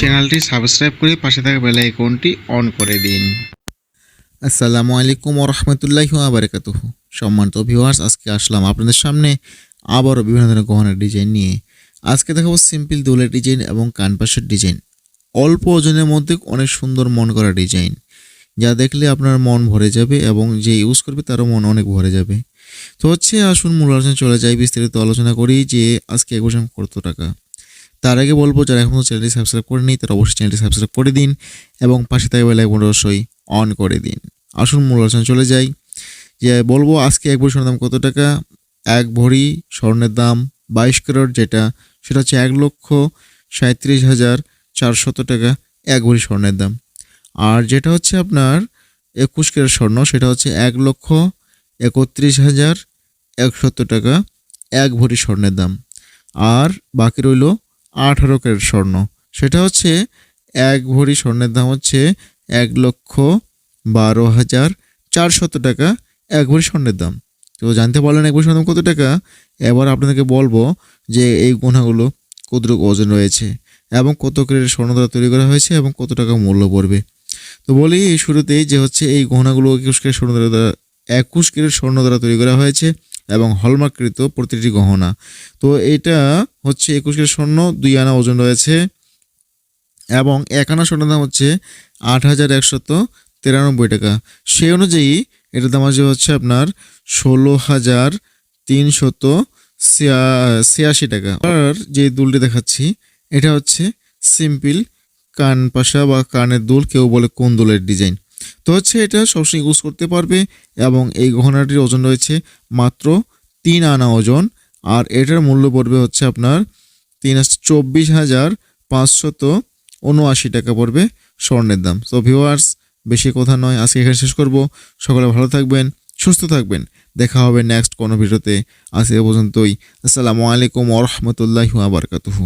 চ্যানেলটি সাবস্ক্রাইব করে পাশে থাকা বেল আইকনটি অন করে দিন। আসসালামু আলাইকুম ওরহমতুল্লাহি আবরকাতুহ সম্মানিত ভিউয়ার্স আজকে আসলাম আপনাদের সামনে আবারও বিভিন্ন ধরনের গহনার ডিজাইন নিয়ে। আজকে দেখাবো সিম্পল দোলের ডিজাইন এবং কানপাশের ডিজাইন অল্প ওজনের মধ্যে অনেক সুন্দর মন করা ডিজাইন যা দেখলে আপনার মন ভরে যাবে এবং যে ইউজ করবে তারও মন অনেক ভরে যাবে। তো হচ্ছে আসুন মূল আলোচনা চলে যাই, বিস্তারিত আলোচনা করি যে আজকে এক বছর কত টাকা। তার আগে বলব, যারা এখনও চ্যানেলটি সাবস্ক্রাইব করেনি তারা অবশ্যই চ্যানেলটি সাবস্ক্রাইব করে দিন এবং পাশে থাকা আইকন অবশ্যই অন করে দিন। আসুন, মূল আলোচনা চলে যাই। যে বলব, আজকে এক ভরি স্বর্ণের দাম কত টাকা? এক ভরি স্বর্ণের দাম বাইশ ক্যারেট, যেটা, সেটা হচ্ছে এক লক্ষ সাঁত্রিশ হাজার চারশত টাকা, এক ভরি স্বর্ণের দাম। আর যেটা হচ্ছে আপনার একুশ ক্যারেট স্বর্ণ, সেটা হচ্ছে এক লক্ষ একত্রিশ হাজার একশত টাকা, এক ভরি স্বর্ণের দাম। আর বাকি রইল আঠারো ক্যারেট স্বর্ণ। সেটা হচ্ছে এক ভরি স্বর্ণের দাম হচ্ছে এক লক্ষ বারো হাজার চারশত টাকা এক ভরি স্বর্ণের দাম। তো জানতে পারলেন এক ভরি স্বর্ণের দাম কত টাকা? এবার আপনাদেরকে বলব যে এই গুণাগুলো কতটুকু ওজন রয়েছে এবং কত ক্যারেট স্বর্ণ দ্বারা তৈরি করা হয়েছে এবং কত টাকা মূল্য পড়বে। তো বলি এই শুরুতেই যে হচ্ছে এই গহনাগুলো একুশ ক্যারেট স্বর্ণ দ্বারা, একুশ ক্যারেট স্বর্ণ দ্বারা তৈরি করা হয়েছে। এবং হলমার্ককৃত প্রতিটি গহনা। তো এটা হচ্ছে একুশ ক্যারেট স্বর্ণ, দুই আনা ওজন রয়েছে। এবং এক আনা স্বর্ণের দাম হচ্ছে আট হাজার একশত তিরানব্বই টাকা। সেই অনুযায়ী এটার দাম আসবে হচ্ছে আপনার ষোলো হাজার তিনশত ছিয়া- ছিয়াশি টাকা। আর যে দুলটি দেখাচ্ছি, এটা হচ্ছে সিম্পল কান পাশা বা কানের দুল, কেউ বলে কোন দুলের ডিজাইন। তো হচ্ছে এটা সবসময় ইউজ করতে পারবে এবং এই গহনাটির ওজন রয়েছে মাত্র তিন আনা ওজন। আর এটার মূল্য পড়বে হচ্ছে আপনার তিন চব্বিশ হাজার পাঁচশত উনআশি টাকা পড়বে স্বর্ণের দাম। তো ভিউয়ার্স বেশি কথা নয়, আজকে এখানে শেষ করব। সকলে ভালো থাকবেন, সুস্থ থাকবেন। দেখা হবে নেক্সট কোনো ভিডিওতে। আজকে পর্যন্তই। আসসালামু আলাইকুম ওরহমতুল্লাহ বারকাতুহু।